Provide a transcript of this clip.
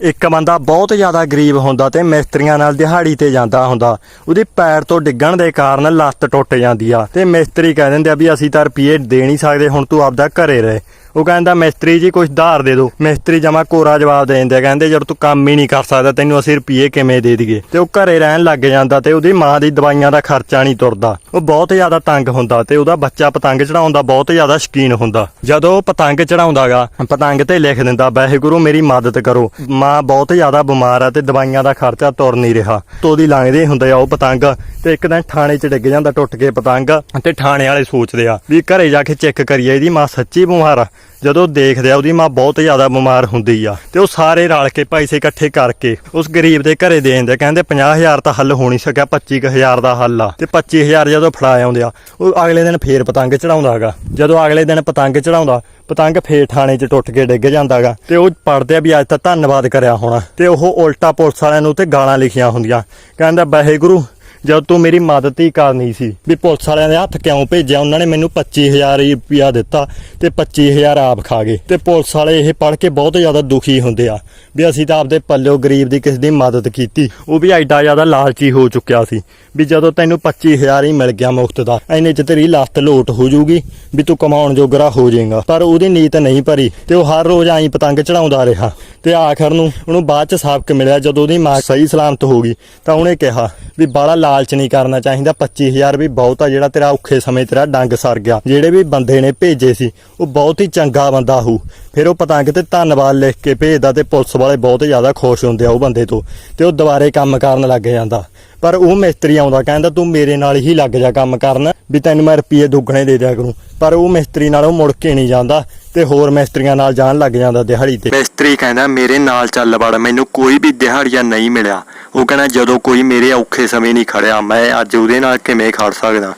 ਇੱਕ ਬੰਦਾ ਬਹੁਤ ਜ਼ਿਆਦਾ ਗਰੀਬ ਹੁੰਦਾ ਤੇ ਮਿਸਤਰੀਆਂ ਨਾਲ ਦਿਹਾੜੀ ਤੇ ਜਾਂਦਾ ਹੁੰਦਾ। ਉਹਦੀ ਪੈਰ ਤੋਂ ਡਿੱਗਣ ਦੇ ਕਾਰਨ ਲੱਤ ਟੁੱਟ ਜਾਂਦੀ ਆ ਤੇ ਮਿਸਤਰੀ ਕਹਿ ਦਿੰਦੇ ਆ ਵੀ ਅਸੀਂ ਤਾਂ ਰੁਪਏ ਦੇ ਨਹੀਂ ਸਕਦੇ, ਹੁਣ ਤੂੰ ਆਪਦਾ ਘਰੇ ਰਹੇ। ਉਹ ਕਹਿੰਦਾ, ਮਿਸਤਰੀ ਜੀ ਕੁਝ ਧਾਰ ਦੇ ਦਿਓ। ਮਿਸਤਰੀ ਜਮਾ ਕੋਰਾ ਜਵਾਬ ਦੇ ਦਿੰਦੇ ਆ ਕਹਿੰਦੇ, ਜਦ ਤੂੰ ਕੰਮ ਹੀ ਨਹੀਂ ਕਰ ਸਕਦਾ, ਤੈਨੂੰ ਅਸੀਂ ਰੁਪਏ ਕਿਵੇਂ ਦੇ ਦਈਏ? ਤੇ ਉਹ ਘਰੇ ਰਹਿਣ ਲੱਗ ਜਾਂਦਾ ਤੇ ਉਹਦੀ ਮਾਂ ਦੀ ਦਵਾਈਆਂ ਦਾ ਖਰਚਾ ਨਹੀਂ ਤੁਰਦਾ। ਉਹ ਬਹੁਤ ਜ਼ਿਆਦਾ ਤੰਗ ਹੁੰਦਾ ਤੇ ਉਹਦਾ ਬੱਚਾ ਪਤੰਗ ਚੜਾਉਣ ਦਾ ਬਹੁਤ ਜ਼ਿਆਦਾ ਸ਼ੌਕੀਨ ਹੁੰਦਾ। ਜਦੋਂ ਉਹ ਪਤੰਗ ਚੜਾਉਂਦਾਗਾ ਪਤੰਗ ਤੇ ਲਿਖ ਦਿੰਦਾ, ਵਾਹਿਗੁਰੂ, ਮੇਰੀ ਮਦਦ ਕਰੋ। ਮਾਂ ਬਹੁਤ ਜ਼ਿਆਦਾ ਬਿਮਾਰ ਆ ਤੇ ਦਵਾਈਆਂ ਦਾ ਖਰਚਾ ਤੁਰ ਨਹੀਂ ਰਿਹਾ। ਤੋਂ ਉਹਦੀ ਲੰਘਦੇ ਹੁੰਦੇ ਆ ਉਹ ਪਤੰਗ ਤੇ ਇੱਕ ਦਿਨ ਥਾਣੇ 'ਚ ਡਿੱਗ ਜਾਂਦਾ ਟੁੱਟ ਕੇ ਪਤੰਗ ਤੇ ਥਾਣੇ ਵਾਲੇ ਸੋਚਦੇ ਆ ਵੀ ਘਰੇ ਜਾ ਕੇ ਚੈੱਕ ਕਰੀਏ, ਇਹਦੀ ਮਾਂ ਸੱਚੀ ਬਿਮਾਰ ਆ। ਜਦੋਂ ਦੇਖਦੇ ਆ ਉਹਦੀ ਮਾਂ ਬਹੁਤ ਜ਼ਿਆਦਾ ਬਿਮਾਰ ਹੁੰਦੀ ਆ, ਤੇ ਉਹ ਸਾਰੇ ਰਲ ਕੇ ਪੈਸੇ ਇਕੱਠੇ ਕਰਕੇ ਉਸ ਗਰੀਬ ਦੇ ਘਰੇ ਦੇ ਦਿੰਦੇ ਆ। ਕਹਿੰਦੇ 50000 ਤਾਂ ਹੱਲ ਹੋ ਨਹੀਂ ਸਕਿਆ 25000 ਦਾ ਹੱਲ ਆ, ਤੇ 25000 ਜਦੋਂ ਫੜਾ ਆਉਂਦੇ ਆ, ਉਹ ਅਗਲੇ ਦਿਨ ਫੇਰ ਪਤੰਗ ਚੜਾਉਂਦਾ ਹੈਗਾ ਜਦੋਂ ਅਗਲੇ ਦਿਨ ਪਤੰਗ ਚੜਾਉਂਦਾ, ਪਤੰਗ ਫੇਰ ਥਾਣੇ 'ਚ ਟੁੱਟ ਕੇ ਡਿੱਗ ਜਾਂਦਾ ਹੈਗਾ, ਤੇ ਉਹ ਪੜਦੇ ਆ ਵੀ ਅੱਜ ਤਾਂ ਧੰਨਵਾਦ ਕਰਿਆ ਹੋਣਾ, ਤੇ ਉਹ ਉਲਟਾ ਪੁਲਿਸ ਵਾਲਿਆਂ ਨੂੰ ਤੇ ਗਾਲਾਂ ਲਿਖੀਆਂ ਹੁੰਦੀਆਂ, ਕਹਿੰਦਾ, ਵਾਹਿਗੁਰੂ ਜਦ ਤੂੰ ਮੇਰੀ ਮਦਦ ਹੀ ਕਰਨੀ ਸੀ ਵੀ ਪੁਲਿਸ ਵਾਲਿਆਂ ਦੇ ਹੱਥ ਕਿਉਂ ਭੇਜਿਆ, ਉਹਨਾਂ ਨੇ ਮੈਨੂੰ 25000 ਰੁਪਇਆ ਦਿੱਤਾ ਤੇ 25000 ਆਪ ਖਾ ਗਏ। ਤੇ ਪੁਲਿਸ ਵਾਲੇ ਇਹ ਪੜ੍ਹ ਕੇ ਬਹੁਤ ਜ਼ਿਆਦਾ ਦੁਖੀ ਹੁੰਦੇ ਆ ਵੀ ਅਸੀਂ ਤਾਂ ਆਪਦੇ ਪੱਲਿਓ ਗਰੀਬ ਦੀ ਕਿਸੇ ਦੀ ਮਦਦ ਕੀਤੀ। ਉਹ ਵੀ ਐਡਾ ਜ਼ਿਆਦਾ ਲਾਲਚੀ ਹੋ ਚੁੱਕਿਆ ਸੀ ਵੀ ਜਦੋਂ ਤੈਨੂੰ 25000 ਹੀ ਮਿਲ ਗਿਆ ਮੁਫਤ ਦਾ ਐਨੇ ਚ ਤੇਰੀ ਲੱਤ ਲੋਟ ਹੋ ਜੂਗੀ ਵੀ ਤੂੰ ਕਮਾਉਣ ਜੋਗਰਾ ਹੋ ਜਾਏਗਾ। ਪਰ ਉਹਦੀ ਨੀਤ ਨਹੀਂ ਭਰੀ ਤੇ ਉਹ ਹਰ ਰੋਜ਼ ਆਈ ਪਤੰਗ ਚੜਾਉਂਦਾ ਰਿਹਾ। ਤੇ ਆਖਰ ਨੂੰ ਉਹਨੂੰ ਬਾਅਦ ਚ ਸਾਬਕ ਮਿਲਿਆ ਜਦੋਂ ਉਹਦੀ ਮਾਂ ਸਹੀ ਸਲਾਮਤ ਹੋ ਗਈ ਤਾਂ ਉਹਨੇ ਕਿਹਾ ਵੀ ਬਾਲਾ ਲਾਲਚ ਨਹੀਂ ਕਰਨਾ ਚਾਹੀਦਾ। 25000 ਵੀ ਬਹੁਤ ਆ ਜਿਹੜਾ ਤੇਰਾ ਔਖੇ ਸਮੇਂ ਤੇਰਾ ਡੰਗ ਸਰ ਗਿਆ। ਜਿਹੜੇ ਵੀ ਬੰਦੇ ਨੇ ਭੇਜੇ ਸੀ, ਉਹ ਬਹੁਤ ਹੀ ਚੰਗਾ ਬੰਦਾ ਹੋ। ਫਿਰ ਉਹ ਪਤੰਗ ਤੇ ਧੰਨਵਾਦ ਲਿਖ ਕੇ ਭੇਜਦਾ ਤੇ ਪੁਲਿਸ ਵਾਲੇ ਬਹੁਤ ਜ਼ਿਆਦਾ ਖੁਸ਼ ਹੁੰਦੇ ਆ ਉਹ ਬੰਦੇ ਤੋਂ ਤੇ ਉਹ ਦੁਬਾਰੇ ਕੰਮ ਕਰਨ ਲੱਗ ਜਾਂਦਾ। ਪਰ ਉਹ ਮਿਸਤਰੀ ਆਉਂਦਾ ਕਹਿੰਦਾ, ਤੂੰ ਮੇਰੇ ਨਾਲ ਹੀ ਲੱਗ ਜਾ ਕੰਮ ਕਰਨ, ਵੀ ਤੈਨੂੰ ਮੈਂ ਰੁਪਏ ਦੁੱਗਣੇ ਦੇ ਦਿਆ ਕਰੂੰ। ਪਰ ਉਹ ਮਿਸਤਰੀ ਨਾਲ ਉਹ ਮੁੜ ਕੇ ਨਹੀਂ ਜਾਂਦਾ ਤੇ ਹੋਰ ਮਿਸਤਰੀਆਂ ਨਾਲ ਜਾਣ ਲੱਗ ਜਾਂਦਾ ਦਿਹਾੜੀ ਤੇ। ਮਿਸਤਰੀ ਕਹਿੰਦਾ, ਮੇਰੇ ਨਾਲ ਚੱਲ ਵੜ, ਮੈਨੂੰ ਕੋਈ ਵੀ ਦਿਹਾੜੀਆ ਨਹੀਂ ਮਿਲਿਆ। ਉਹ ਕਹਿੰਦਾ, ਜਦੋਂ ਕੋਈ ਮੇਰੇ ਔਖੇ ਸਮੇਂ ਨਹੀਂ ਖੜਿਆ, ਮੈਂ ਅੱਜ ਉਹਦੇ ਨਾਲ ਕਿਵੇਂ ਖੜ ਸਕਦਾ?